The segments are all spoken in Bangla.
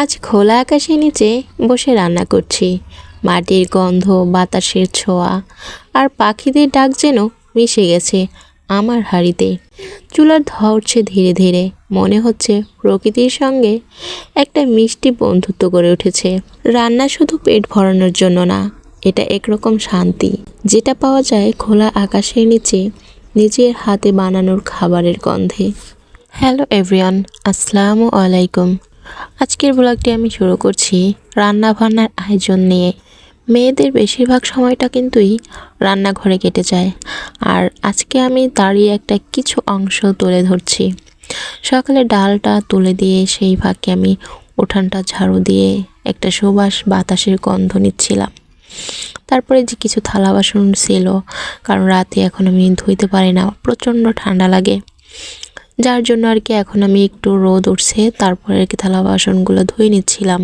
আজ খোলা আকাশের নিচে বসে রান্না করছি। মাটির গন্ধ, বাতাসের ছোঁয়া, আর পাখিদের ডাক যেন মিশে গেছে আমার হাড়িতে। চুলার উঠছে ধীরে ধীরে, মনে হচ্ছে প্রকৃতির সঙ্গে একটা মিষ্টি বন্ধুত্ব গড়ে উঠেছে। রান্না শুধু পেট ভরানোর জন্য না, এটা একরকম শান্তি। যেটা পাওয়া যায় খোলা আকাশের নিচে নিজের হাতে বানানোর খাবারের গন্ধে। হ্যালো এভরিওয়ান, আসসালামু আলাইকুম। আজকের ব্লগটি আমি শুরু করছি রান্না বান্নার আয়োজন নিয়ে। মেয়েদের বেশিরভাগ সময়টা কিন্তুই রান্নাঘরে কেটে যায়। আর আজকে আমি তারই একটা কিছু অংশ তুলে ধরছি। সকালে ডালটা তুলে দিয়ে সেই ফাঁকে আমি উঠানটা ঝাড়ু দিয়ে একটা সুবাস বাতাসের গন্ধ নিচ্ছিলাম। তারপরে যে কিছু থালা বাসন ছিল, কারণ রাতে এখন আমি ধুইতে পারি না, প্রচণ্ড ঠান্ডা লাগে। যার জন্য আর কি এখন আমি একটু রোদ উঠছে, তারপরে আর কি থালা বাসনগুলো ধুয়ে নিচ্ছিলাম।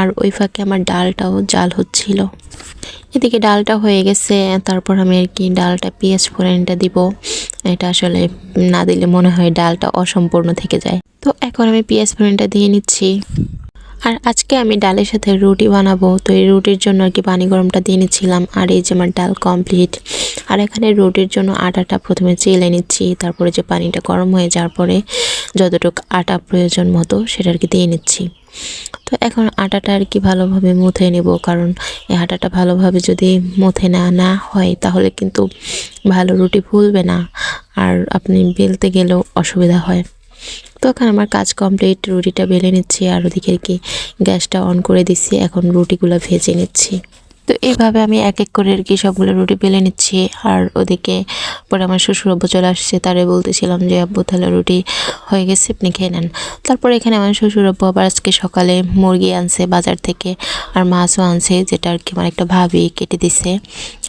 আর ওই ফাঁকে আমার ডালটাও জাল হচ্ছিল। এদিকে ডালটা হয়ে গেছে, তারপর আমি আর কি ডালটা পেঁয়াজ ফোড়নটা দিব। এটা আসলে না দিলে মনে হয় ডালটা অসম্পূর্ণ থেকে যায়। তো এখন আমি পেঁয়াজ ফোড়নটা দিয়ে নিচ্ছি। আর আজকে আমি ডালের সাথে রুটি বানাবো, তো এই রুটির জন্য আর কি পানি গরমটা দিয়ে নিচ্ছিলাম। আর এই যে আমার ডাল কমপ্লিট আর এখানে রুটির জন্য আটাটা প্রথমে চেলে নিচ্ছি, তারপরে যে পানিটা গরম হয়ে যাওয়ার পরে যতটুকু আটা প্রয়োজন মতো সেটা আর কি দিয়ে নিচ্ছি। তো এখন আটাটা আর কি ভালোভাবে মুথে নেব, কারণ এই আটাটা ভালোভাবে যদি মুথে না না হয় তাহলে কিন্তু ভালো রুটি ফুলবে না আর আপনি বেলতে গেলেও অসুবিধা হয়। তো এখন আমার কাজ কমপ্লিট, রুটিটা বেলে নিচ্ছি আর ওদিকে কি গ্যাসটা অন করে দিচ্ছি, এখন রুটিগুলো ভেজে নিচ্ছি। তো এইভাবে আমি এক এক করে আর কি সবগুলো রুটি বেলে নিচ্ছি। আর ওদিকে পরে আমার শ্বশুর আব্বু চলে আসছে, তারে বলতেছিলাম যে, আব্বু, তাহলে রুটি হয়ে গেছে, আপনি খেয়ে নেন। তারপরে এখানে আমার শ্বশুর আব্বু আবার আজকে সকালে মুরগি আনছে বাজার থেকে, আর মাছও আনছে, যেটা আর কি আমার একটা ভাবি কেটে দিছে।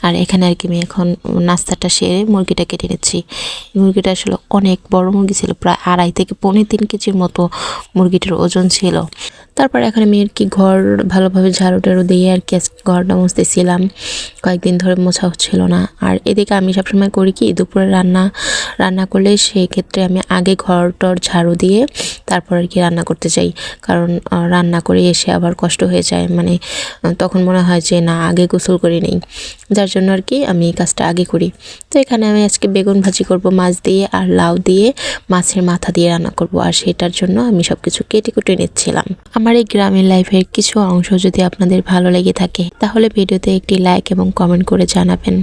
আর এখানে আর কি আমি এখন নাস্তাটা সেরে মুরগিটা কেটে নিচ্ছি। মুরগিটা আসলে অনেক বড় মুরগি ছিল, প্রায় আড়াই থেকে পৌনে তিন কেজির মতো মুরগিটার ওজন ছিল। তারপর এখন আমি আর কি ঘর ভালোভাবে ঝাড়ু টাড়ু দিয়ে আর কি আজকে ঘরটা মুছতেছিলাম। কয়েকদিন ধরে মোছা হচ্ছিল না। আর এদিকে আমি সবসময় করি কি, দুপুরে রান্না রান্না করলে সেই ক্ষেত্রে আমি আগে ঘর টর ঝাড়ু দিয়ে তারপর আর কি রান্না করতে চাই। কারণ রান্না করে এসে আবার কষ্ট হয়ে যায়। মানে তখন মনে হয় যে না, আগে গোসল করে নেই। যার জন্য আর কি আমি এই কাজটা আগে করি। তো এখানে আমি আজকে বেগুন ভাজি করব, মাছ দিয়ে আর লাউ দিয়ে মাছের মাথা দিয়ে রান্না করব। আর সেটার জন্য আমি সব কিছু কেটে কুটে নিচ্ছিলাম। আমার এই গ্রামের লাইফের কিছু অংশ যদি আপনাদের ভালো লেগে থাকে, তাহলে ভিডিওতে একটি লাইক এবং কমেন্ট করে জানাবেন।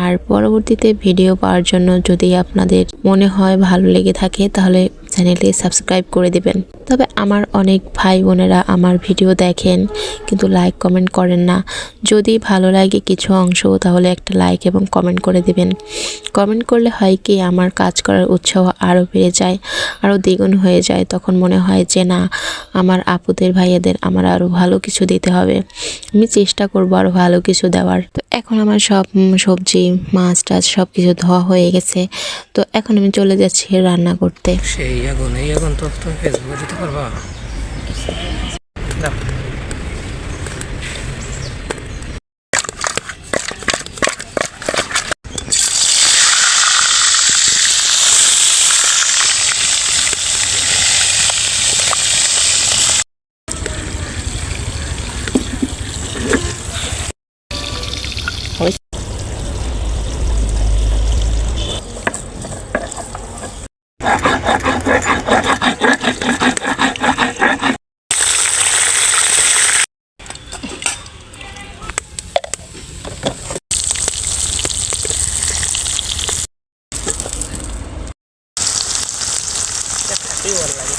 আর পরবর্তীতে ভিডিও পাওয়ার জন্য যদি আপনাদের মনে হয় ভালো লেগে থাকে, তাহলে চ্যানেলটি সাবস্ক্রাইব করে দিবেন। তবে আমার অনেক ভাই বোনেরা আমার ভিডিও দেখেন, কিন্তু লাইক কমেন্ট করেন না। যদি ভালো লাগে কিছু অংশ, তাহলে একটা লাইক এবং কমেন্ট করে দিবেন। কমেন্ট করলে হয় কি, আমার কাজ করার উৎসাহ আরও বেড়ে যায়, আরও দ্বিগুণ হয়ে যায়। তখন মনে হয় যে, না, আমার আপুদের, ভাইয়াদের আমার আরও ভালো কিছু দিতে হবে। আমি চেষ্টা করব আরও ভালো কিছু দেওয়ার। এখন আমার সব সবজি, মাছ টাছ সব কিছু ধোয়া হয়ে গেছে। তো এখন আমি চলে যাচ্ছি রান্না করতে। সেই আগুন, এই আগুন তো তুমি ফেসবুকে দিতে পারবা? எப்படி ஒரு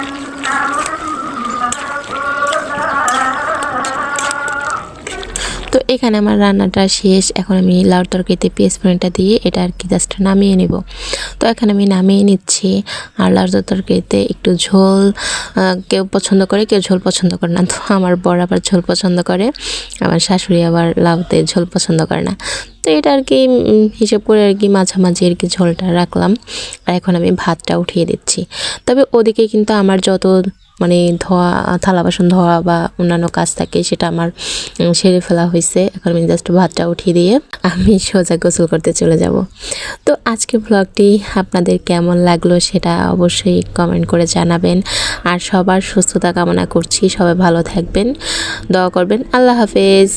Bye. দাও। এখানে আমার রান্নাটা শেষ। এখন আমি লাউ তরকারিতে পেঁয়াজ ফোড়নটা দিয়ে এটা আর কি জাস্ট নামিয়ে নেব। তো এখানে আমি নামিয়ে নিচ্ছি। আর লাউর তরকারিতে একটু ঝোল কেউ পছন্দ করে, কেউ ঝোল পছন্দ করে না। তো আমার বর আবার ঝোল পছন্দ করে, আমার শাশুড়ি আবার লাউতে ঝোল পছন্দ করে না। তো এটা আর কি হিসেব করে আর কি মাঝামাঝি আর কি ঝোলটা রাখলাম। আর এখন আমি ভাতটা উঠিয়ে দিচ্ছি। তবে ওদিকে কিন্তু আমার যত মানে ধোয়া, থালা বাসন ধোয়া বা অন্যান্য কাজ থাকে সেটা আমার সেরে ফেলা হয়েছে এখন আমি জাস্ট ভাতটা উঠিয়ে দিয়ে আমি সোজা গোসল করতে চলে যাব। তো আজকে ব্লগটি আপনাদের কেমন লাগল সেটা অবশ্যই কমেন্ট করে জানাবেন। আর সবার সুস্থতা কামনা করছি। সবাই ভালো থাকবেন। দোয়া করবেন। আল্লাহ হাফেজ।